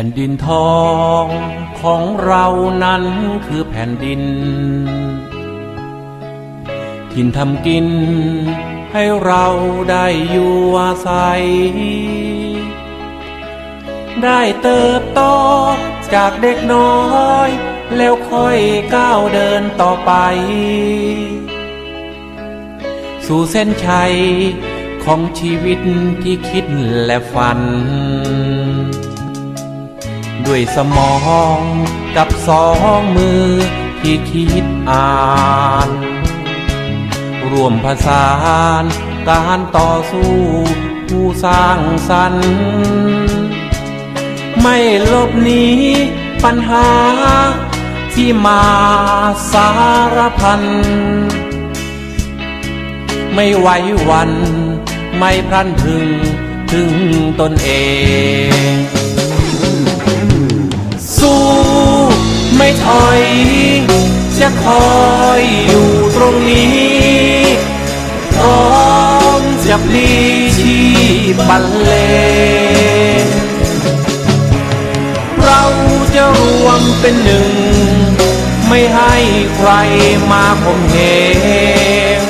ผ่นดินทองของเรานั้นคือแผ่นดินถิ่นทำกินให้เราได้อยู่อาศัย ได้เติบโตจากเด็กน้อย แล้วค่อยก้าวเดินต่อไป สู่เส้นชัยของชีวิตที่คิดและฝัน ด้วยสมองกับสองมือที่คิดอ่านรวมผสานการต่อสู้ผู้สร้างสรรค์ ไม่ลบหนีปัญหาที่มาสารพัน ไม่ไหววันไม่พลันพึงถึงตนเอง คอยอยู่ตรงนี้พร้อมจะพลีชีพบรรเลงเราจะรวมเป็นหนึ่ง ไม่ให้ใครมาข่มเหง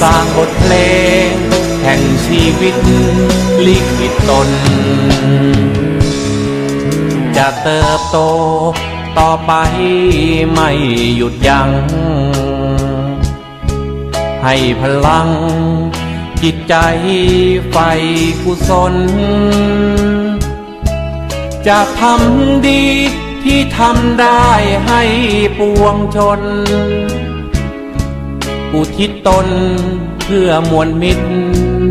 สร้างบทเพลงแห่งชีวิตลิขิตตนจะเติบโต ต่อไปไม่หยุดยัง้งให้พลัง จิตใจไฟกุศล จะทำดีที่ทำได้ให้ปวงชน อุทิศตนเพื่อมวลมิตร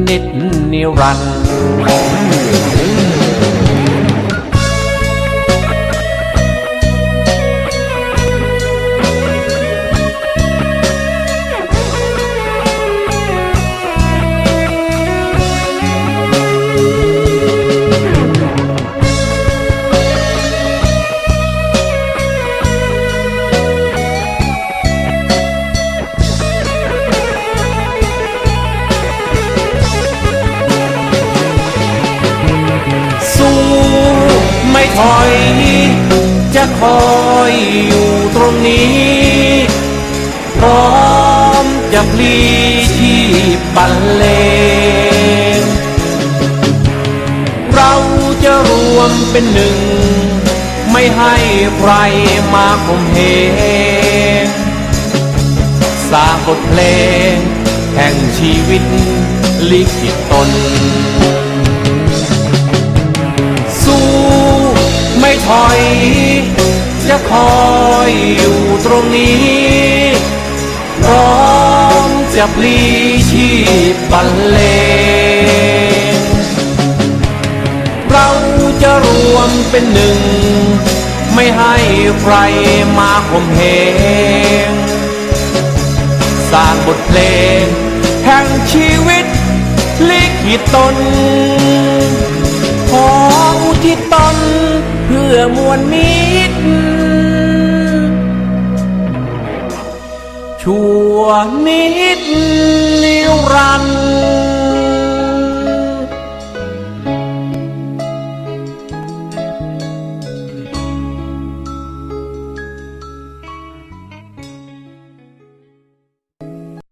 นิดนิรันดร์ ไม่ถอยจะคอยอยู่ตรงนี้ พร้อมจะพลีชีพบรรเลงเราจะรวมเป็นหนึ่ง ไม่ให้ใครมาข่มเหงสร้างบทเพลงแห่งชีวิตลิขิตตน ถอย จะคอยอยู่ตรงนี้ พร้อมจะพลีชีพบรรเลงเราจะรวมเป็นหนึ่ง ไม่ให้ใครมาข่มเหงสร้างบทเพลงแห่งชีวิตลิขิตตนขออุทิศตนเพื่อมวลมิตรชั่วนิดนิรันดร์